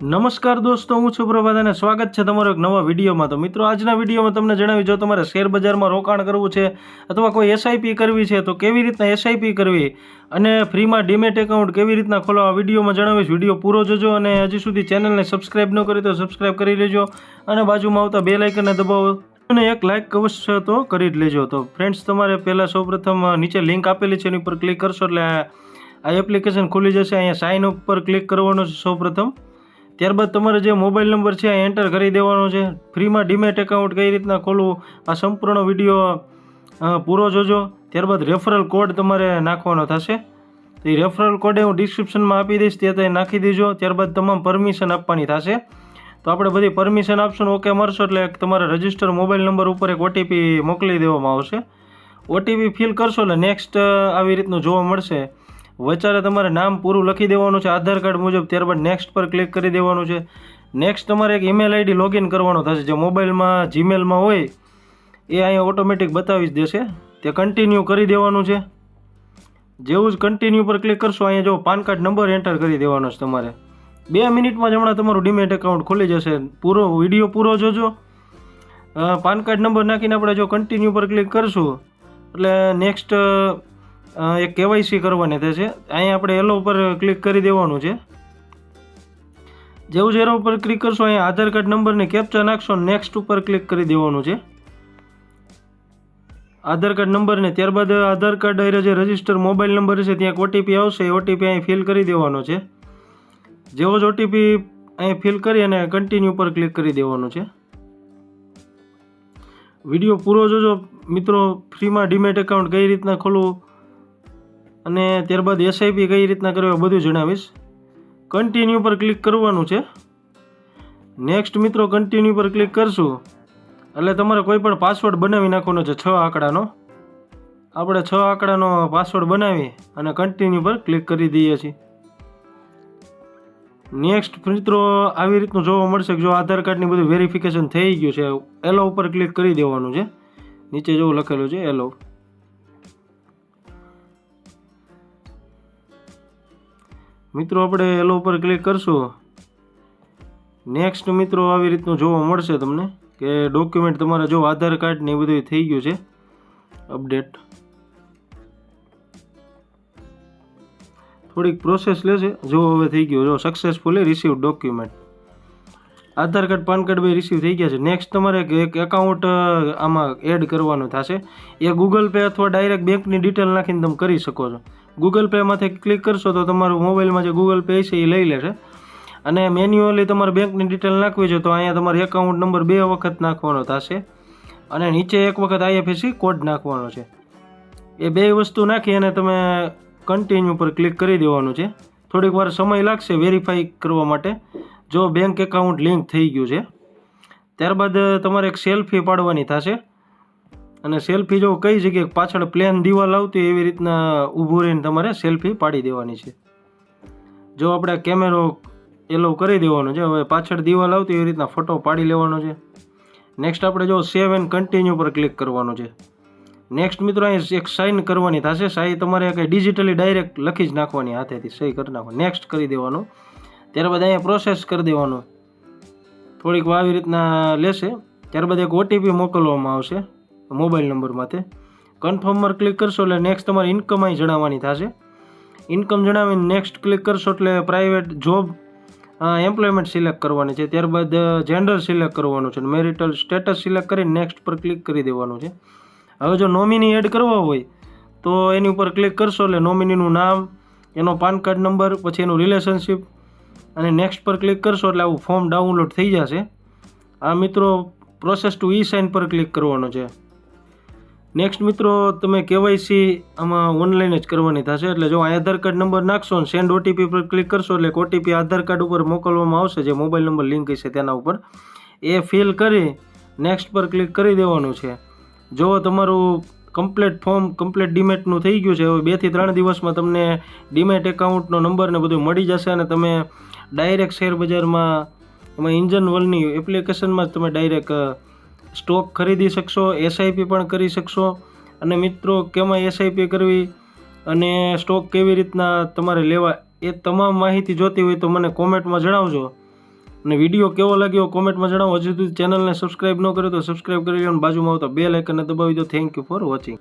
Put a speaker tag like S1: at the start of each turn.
S1: નમસ્કાર દોસ્તો, હું છું પ્રભાત અને સ્વાગત છે તમારો એક નવા વિડીયોમાં. તો મિત્રો, આજના વિડીયોમાં તમને જણાવી, જો તમારે શેર બજારમાં રોકાણ કરવું છે અથવા કોઈ એસઆઈપી કરવી છે, તો કેવી રીતના એસઆઈપી કરવી અને ફ્રીમાં ડીમેટ એકાઉન્ટ કેવી રીતના ખોલવા વિડીયોમાં જણાવીશ. વીડિયો પૂરો જોજો અને હજી સુધી ચેનલને સબસ્ક્રાઈબ ન કરી તો સબસ્ક્રાઈબ કરી લેજો અને બાજુમાં આવતા બે લાઇકને દબાવો અને એક લાઇક અવશ્ય તો કરી જ લેજો. તો ફ્રેન્ડ્સ, તમારે પહેલાં સૌપ્રથમ નીચે લિંક આપેલી છે, એની ઉપર ક્લિક કરશો એટલે આ એપ્લિકેશન ખુલી જશે. અહીંયા સાઇન અપ પર ક્લિક કરવાનો છે સૌપ્રથમ. ત્યારબાદ તમારે જે મોબાઈલ નંબર છે એ એન્ટર કરી દેવાનો છે. ફ્રીમાં ડીમેટ એકાઉન્ટ કઈ રીતના ખોલવું, આ સંપૂર્ણ વીડિયો પૂરો જોજો. ત્યારબાદ રેફરલ કોડ તમારે નાખવાનો થશે. તો એ રેફરલ કોડ હું ડિસ્ક્રિપ્શનમાં આપી દઈશ તે તમે નાખી દેજો. ત્યારબાદ તમામ પરમિશન આપવાની થશે. તો આપણે બધી પરમિશન આપશું ઓકે મળશો, એટલે તમારે રજિસ્ટર મોબાઈલ નંબર ઉપર એક ઓટીપી મોકલી દેવામાં આવશે. ઓટીપી ફિલ કરશો એટલે નેક્સ્ટ આવી રીતનું જોવા મળશે. વચારે તમારે નામ પૂરું લખી દેવાનું છે, આધાર કાર્ડ મુજબ ત્યારબાદ નેક્સ્ટ પર ક્લિક કરી દેવાનું છે. નેક્સ્ટ તમારે એક ઈમેલ આઈડી લોગિન કરવાનો થશે, જે મોબાઈલમાં જીમેલમાં હોય, એ અહીંયા ઓટોમેટિક બતાવી જ દેશે. તે કન્ટિન્યુ કરી દેવાનું છે. જેવું જ કન્ટિન્યુ પર ક્લિક કરશો, અહીંયા જો પાન કાર્ડ નંબર એન્ટર કરી દેવાનો છે તમારે. બે મિનિટમાં જ હમણાં તમારું ડીમેટ એકાઉન્ટ ખુલી જશે. પૂરો વીડિયો પૂરો જોજો. પાન કાર્ડ નંબર નાખીને આપણે જો કન્ટિન્યુ પર ક્લિક કરશું, એટલે નેક્સ્ટ એક કેવાયસી કરવાની થશે અહીંયા આપણે એલો ઉપર ક્લિક કરી દેવાનું છે. જેવું જ ઉપર ક્લિક કરશો, અહીંયા આધાર કાર્ડ નંબરને કેપ્ચા નાખશો નેક્સ્ટ ઉપર ક્લિક કરી દેવાનું છે. આધાર કાર્ડ નંબરને ત્યારબાદ આધાર કાર્ડ જે રજિસ્ટર મોબાઈલ નંબર છે, ત્યાં એક ઓટીપી આવશે. એ ઓટીપી અહીં ફિલ કરી દેવાનો છે. જેવો જ ઓટીપી અહીં ફિલ કરી અને કન્ટિન્યુ પર ક્લિક કરી દેવાનું છે. વીડિયો પૂરો જોજો. મિત્રો ફ્રીમાં ડીમેટ એકાઉન્ટ કઈ રીતના ખોલવું? અને ત્યારબાદ એસઆઈપી કઈ રીતના કરવી એ બધું જણાવીશ. કન્ટિન્યુ પર ક્લિક કરવાનું છે. નેક્સ્ટ મિત્રો કન્ટિન્યુ પર ક્લિક કરશું. એટલે તમારે કોઈ પણ પાસવર્ડ બનાવી નાખવાનો છે છ આંકડાનો. આપણે છ આંકડાનો પાસવર્ડ બનાવી અને કન્ટિન્યુ પર ક્લિક કરી દઈએ છીએ. નેક્સ્ટ મિત્રો, આવી રીતનું જોવા મળશે કે જો આધાર કાર્ડની બધું વેરિફિકેશન થઈ ગયું છે એલો ઉપર ક્લિક કરી દેવાનું છે. નીચે જેવું લખેલું છે એલો મિત્રો, આપણે એલો ઉપર ક્લિક કરશું. નેક્સ્ટ મિત્રો, આવી રીતનું જોવા મળશે તમને કે ડોક્યુમેન્ટ તમારા જો આધાર કાર્ડ ને એ બધું થઈ ગયું છે. અપડેટ થોડીક પ્રોસેસ લેશે જો હવે થઈ ગયું, જો successfully receive document Aadhaar card PAN card બે રિસીવ થઈ ગયા છે. નેક્સ્ટ તમારે એક- એક એકાઉન્ટ આમાં એડ કરવાનું થશે. એ ગૂગલ પે અથવા ડાયરેક્ટ બેંકની ડિટેલ નાખીને તમે કરી શકો છો. ગૂગલ પેમાંથી ક્લિક કરશો તો તમારું મોબાઈલમાં જે ગૂગલ પે છે એ લઈ લેશે. અને મેન્યુઅલી તમારે બેંકની ડિટેલ નાખવી છે તો અહીંયા તમારે એકાઉન્ટ નંબર બે વખત નાખવાનો થશે. અને નીચે એક વખત આઈએફએસસી કોડ નાખવાનો છે. એ બે વસ્તુ નાખી અને તમે કન્ટિન્યુ પર ક્લિક કરી દેવાનું છે. થોડીક વાર સમય લાગશે વેરીફાઈ કરવા માટે. જો બેંક એકાઉન્ટ લિંક થઈ ગયું છે. ત્યારબાદ તમારે એક સેલ્ફી પાડવાની થશે. અને સેલ્ફી જો કઈ જગ્યાએ પાછળ પ્લેન દિવાલ આવતી એવી રીતના ઊભું રહીને તમારે સેલ્ફી પાડી દેવાની છે. જો આપણે કેમેરો એલો કરી દેવાનો છે, હવે પાછળ દિવાલ આવતી એવી રીતના ફોટો પાડી લેવાનો છે. નેક્સ્ટ આપણે જો સેવ એન્ડ કન્ટિન્યુ પર ક્લિક કરવાનું છે. નેક્સ્ટ મિત્રો, અહીં એક સાઇન કરવાની થશે. સાઈ તમારે કંઈ ડિજિટલી ડાયરેક્ટ લખી જ નાખવાની, હાથેથી સહી કરી નાખો નેક્સ્ટ કરી દેવાનું. ત્યારબાદ અહીંયા પ્રોસેસ કરી દેવાનું. થોડીક આવી રીતના લેશે. ત્યારબાદ એક ઓટીપી મોકલવામાં આવશે. મોબાઈલ નંબર કન્ફર્મ પર ક્લિક કરશો એટલે નેક્સ્ટ તમારી ઇન્કમ અહીં જણાવવાની થશે. ઇન્કમ જણાવીને નેક્સ્ટ ક્લિક કરશો એટલે પ્રાઇવેટ જોબ એમ્પ્લોયમેન્ટ સિલેક્ટ કરવાની છે. ત્યારબાદ જેન્ડર સિલેક્ટ કરવાનું છે. મેરિટલ સ્ટેટસ સિલેક્ટ કરીને નેક્સ્ટ પર ક્લિક કરી દેવાનું છે. હવે જો નોમિની એડ કરવા હોય, તો એની ઉપર ક્લિક કરશો એટલે નોમિનીનું નામ, એનો પાન કાર્ડ નંબર પછી એનું રિલેશનશિપ અને નેક્સ્ટ પર ક્લિક કરશો એટલે આવું ફોર્મ ડાઉનલોડ થઈ જશે. આ મિત્રો પ્રોસેસ ટુ ઈ સાઇન પર ક્લિક કરવાનો છે. નેક્સ્ટ મિત્રો, તમે કેવાયસી આમાં ઓનલાઈન જ કરવાની થશે. એટલે જો આધાર કાર્ડ નંબર નાખશો ને સેન્ડ ઓટીપી પર ક્લિક કરશો એટલે ઓટીપી આધાર કાર્ડ ઉપર મોકલવામાં આવશે, જે મોબાઈલ નંબર લિંક હશે તેના ઉપર. એ ફિલ કરી નેક્સ્ટ પર ક્લિક કરી દેવાનું છે. જો તમારું કમ્પ્લેટ ફોર્મ કમ્પ્લેટ ડીમેટનું થઈ ગયું છે, હવે બેથી ત્રણ દિવસમાં તમને ડીમેટ એકાઉન્ટનો નંબર ને બધું મળી જશે અને તમે ડાયરેક્ટ શેર બજારમાં એમાં ઇન્જન વર્લ્ડની એપ્લિકેશનમાં જ તમે ડાયરેક્ટ સ્ટોક ખરીદી શકશો એસઆઈપી પણ કરી શકશો. અને મિત્રો, કેમાં એસઆઈપી કરવી અને સ્ટોક કેવી રીતના તમારે લેવા એ તમામ માહિતી જોતી હોય તો મને કોમેન્ટમાં જણાવજો. અને વીડિયો કેવો લાગ્યો કોમેન્ટમાં જણાવો. હજુ સુધી ચેનલને સબસ્ક્રાઇબ ન કર્યો તો સબસ્ક્રાઇબ કરી લો અને બાજુમાં આવતા બે લાઇકને દબાવી દો. Thank you for watching